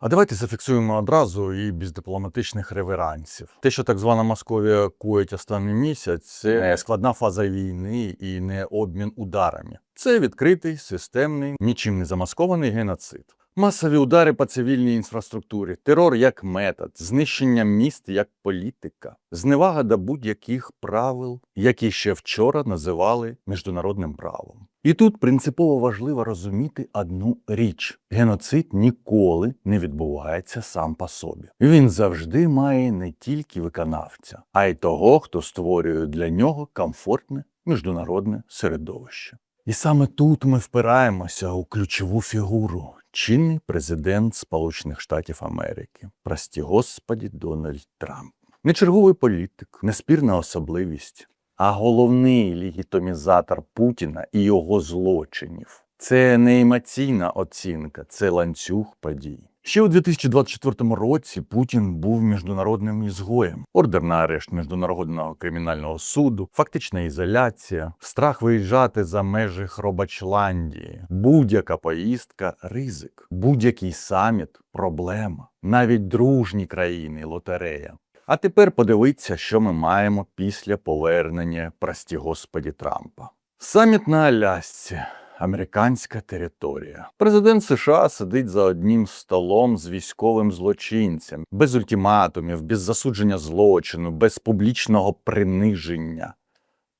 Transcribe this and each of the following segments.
А давайте зафіксуємо одразу і без дипломатичних реверансів. Те, що так звана Московія коїть останній місяць, це не складна фаза війни і не обмін ударами. Це відкритий, системний, нічим не замаскований геноцид. Масові удари по цивільній інфраструктурі, терор як метод, знищення міст як політика, зневага до будь-яких правил, які ще вчора називали міжнародним правом. І тут принципово важливо розуміти одну річ: геноцид ніколи не відбувається сам по собі. Він завжди має не тільки виконавця, а й того, хто створює для нього комфортне міжнародне середовище. І саме тут ми впираємося у ключову фігуру чинний президент Сполучених Штатів Америки, прості господі Дональд Трамп. Не черговий політик, не спірна особливість, а головний легітимізатор Путіна і його злочинів. Це не емоційна оцінка, це ланцюг подій. Ще у 2024 році Путін був міжнародним ізгоєм. Ордер на арешт міжнародного кримінального суду, фактична ізоляція, страх виїжджати за межі Хробачландії, будь-яка поїздка ризик, будь-який саміт проблема, навіть дружні країни лотерея. А тепер подивіться, що ми маємо після повернення, прості господі Трампа. Саміт на Алясці. Американська територія. Президент США сидить за одним столом з військовим злочинцем, без ультиматумів, без засудження злочину, без публічного приниження.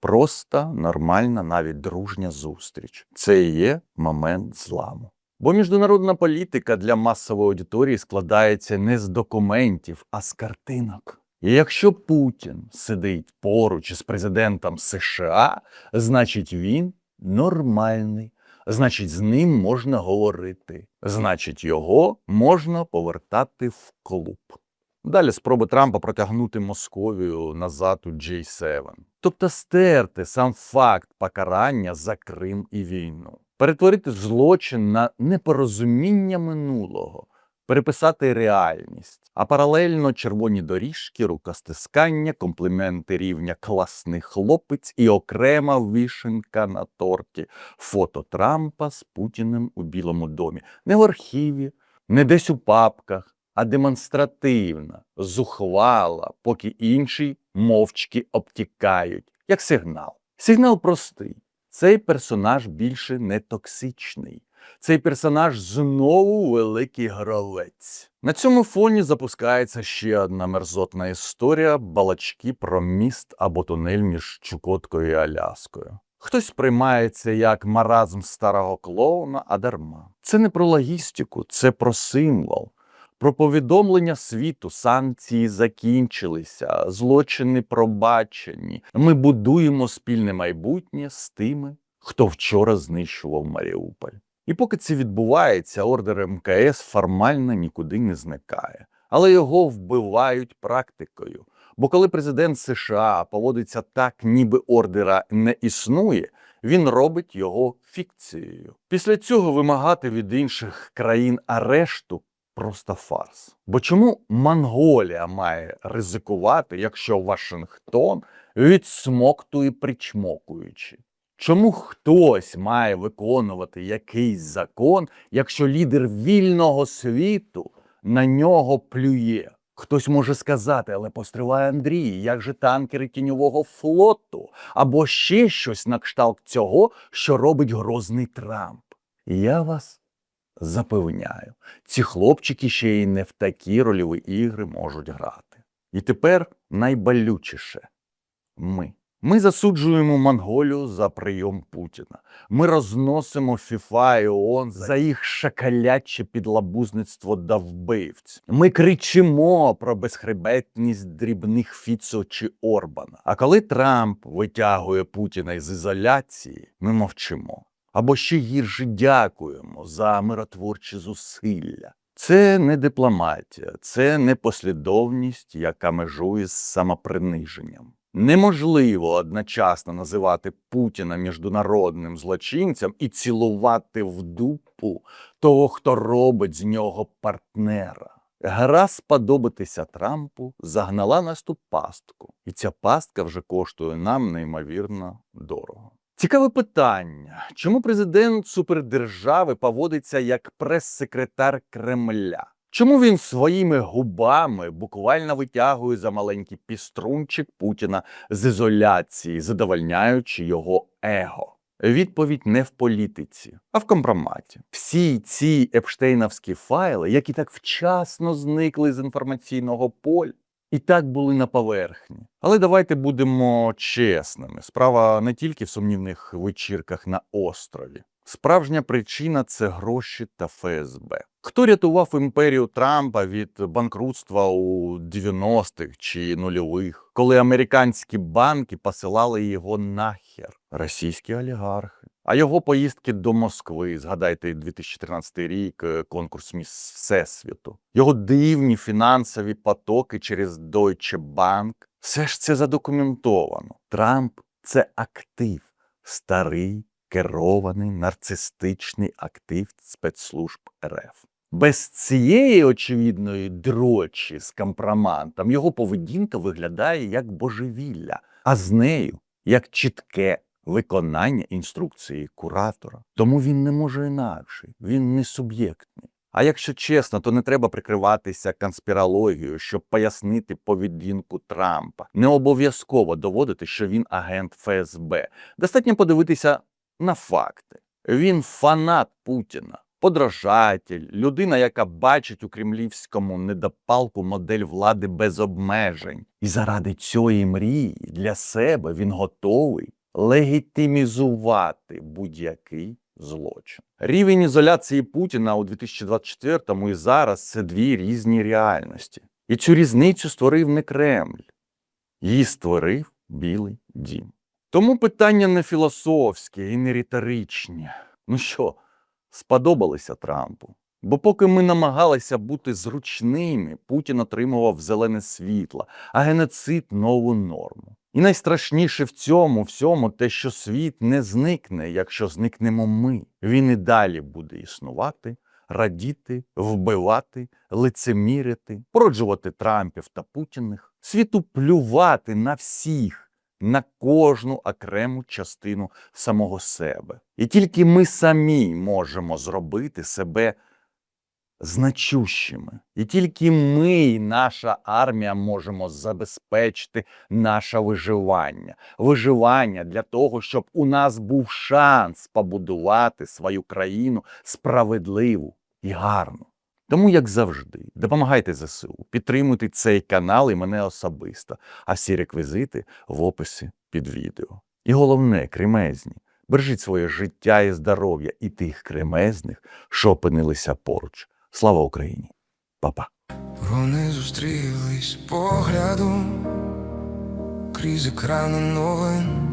Просто нормальна, навіть дружня зустріч. Це і є момент зламу. Бо міжнародна політика для масової аудиторії складається не з документів, а з картинок. І якщо Путін сидить поруч із президентом США, значить він нормальний, значить, з ним можна говорити, значить, його можна повертати в клуб. Далі спроби Трампа протягнути Московію назад у J7. Тобто стерти сам факт покарання за Крим і війну, перетворити злочин на непорозуміння минулого, переписати реальність, а паралельно червоні доріжки, рукостискання, компліменти рівня класний хлопець і окрема вишенка на торті, фото Трампа з Путіним у Білому домі. Не в архіві, не десь у папках, а демонстративна, зухвала, поки інші мовчки обтікають, як сигнал. Сигнал простий. Цей персонаж більше не токсичний. Цей персонаж знову великий гравець. На цьому фоні запускається ще одна мерзотна історія балачки про міст або тунель між Чукоткою і Аляскою. Хтось сприймає це як маразм старого клоуна, а дарма. Це не про логістику, це про символ. Про повідомлення світу санкції закінчилися, злочини пробачені. Ми будуємо спільне майбутнє з тими, хто вчора знищував Маріуполь. І поки це відбувається, ордер МКС формально нікуди не зникає, але його вбивають практикою. Бо коли президент США поводиться так, ніби ордера не існує, він робить його фікцією. Після цього вимагати від інших країн арешту просто фарс. Бо чому Монголія має ризикувати, якщо Вашингтон відсмоктує причмокуючи? Чому хтось має виконувати якийсь закон, якщо лідер вільного світу на нього плює? Хтось може сказати, але постриває Андрій, як же танкери тіньового флоту, або ще щось на кшталт цього, що робить грозний Трамп. Я вас запевняю, ці хлопчики ще й не в такі рольові ігри можуть грати. І тепер найболючіше ми. Ми засуджуємо Монголію за прийом Путіна. Ми розносимо ФІФА і ООН за їх шакаляче підлабузництво до вбивць. Ми кричимо про безхребетність дрібних Фіцо чи Орбана. А коли Трамп витягує Путіна із ізоляції, ми мовчимо. Або ще гірше дякуємо за миротворчі зусилля. Це не дипломатія, це не послідовність, яка межує з самоприниженням. Неможливо одночасно називати Путіна міжнародним злочинцем і цілувати в дупу того, хто робить з нього партнера. Гра сподобатися Трампу загнала нас ту пастку, і ця пастка вже коштує нам неймовірно дорого. Цікаве питання: чому президент супердержави поводиться як прес-секретар Кремля? Чому він своїми губами буквально витягує за маленький піструнчик Путіна з ізоляції, задовольняючи його его? Відповідь не в політиці, а в компроматі. Всі ці епштейновські файли, які так вчасно зникли з інформаційного поля, і так були на поверхні. Але давайте будемо чесними. Справа не тільки в сумнівних вечірках на острові. Справжня причина це гроші та ФСБ. Хто рятував імперію Трампа від банкрутства у 90-х чи нульових, коли американські банки посилали його нахер? Російські олігархи. А його поїздки до Москви, згадайте 2013 рік, е, конкурс міс Всесвіту, його дивні фінансові потоки через Deutsche Bank. Все ж це задокументовано. Трамп це актив, старий, керований, нарцистичний актив спецслужб РФ. Без цієї очевидної дрочі з компромантом його поведінка виглядає як божевілля, а з нею як чітке виконання інструкції куратора. Тому він не може інакше, він не суб'єктний. А якщо чесно, то не треба прикриватися конспірологією, щоб пояснити поведінку Трампа. Не обов'язково доводити, що він агент ФСБ. Достатньо подивитися на факти. Він фанат Путіна, подражатель, людина, яка бачить у кремлівському недопалку модель влади без обмежень. І заради цієї мрії для себе він готовий легітимізувати будь-який злочин. Рівень ізоляції Путіна у 2024-му і зараз це дві різні реальності. І цю різницю створив не Кремль, її створив Білий Дім. Тому питання не філософське і не риторичні. Ну що, сподобалося Трампу? Бо поки ми намагалися бути зручними, Путін отримував зелене світло, а геноцид нову норму. І найстрашніше в цьому всьому те, що світ не зникне, якщо зникнемо ми. Він і далі буде існувати, радіти, вбивати, лицемірити, породжувати Трампів та Путіних, світу плювати на всіх, на кожну окрему частину самого себе. І тільки ми самі можемо зробити себе значущими. І тільки ми, і наша армія, можемо забезпечити наше виживання. Виживання для того, щоб у нас був шанс побудувати свою країну справедливу і гарну. Тому, як завжди, допомагайте ЗСУ, підтримуйте цей канал і мене особисто, а всі реквізити в описі під відео. І головне, кремезні, бережіть своє життя і здоров'я і тих кремезних, що опинилися поруч. Слава Україні! Па-па! Вони зустрілись поглядом крізь екрани новин.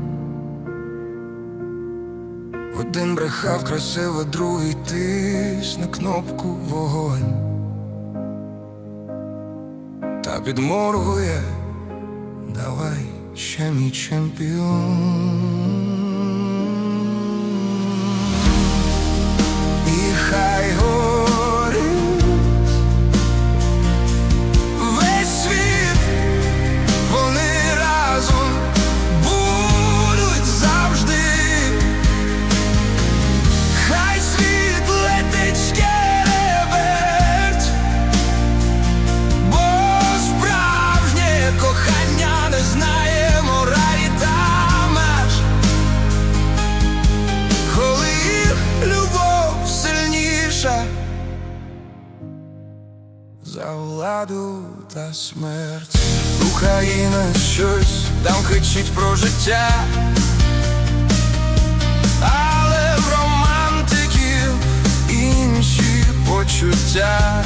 Один брехав красиво, другий тисне кнопку вогонь. Та підморгує, давай ще мій чемпіон. за владу та смерть. Україна щось там кричить про життя, але в романтиків інші почуття.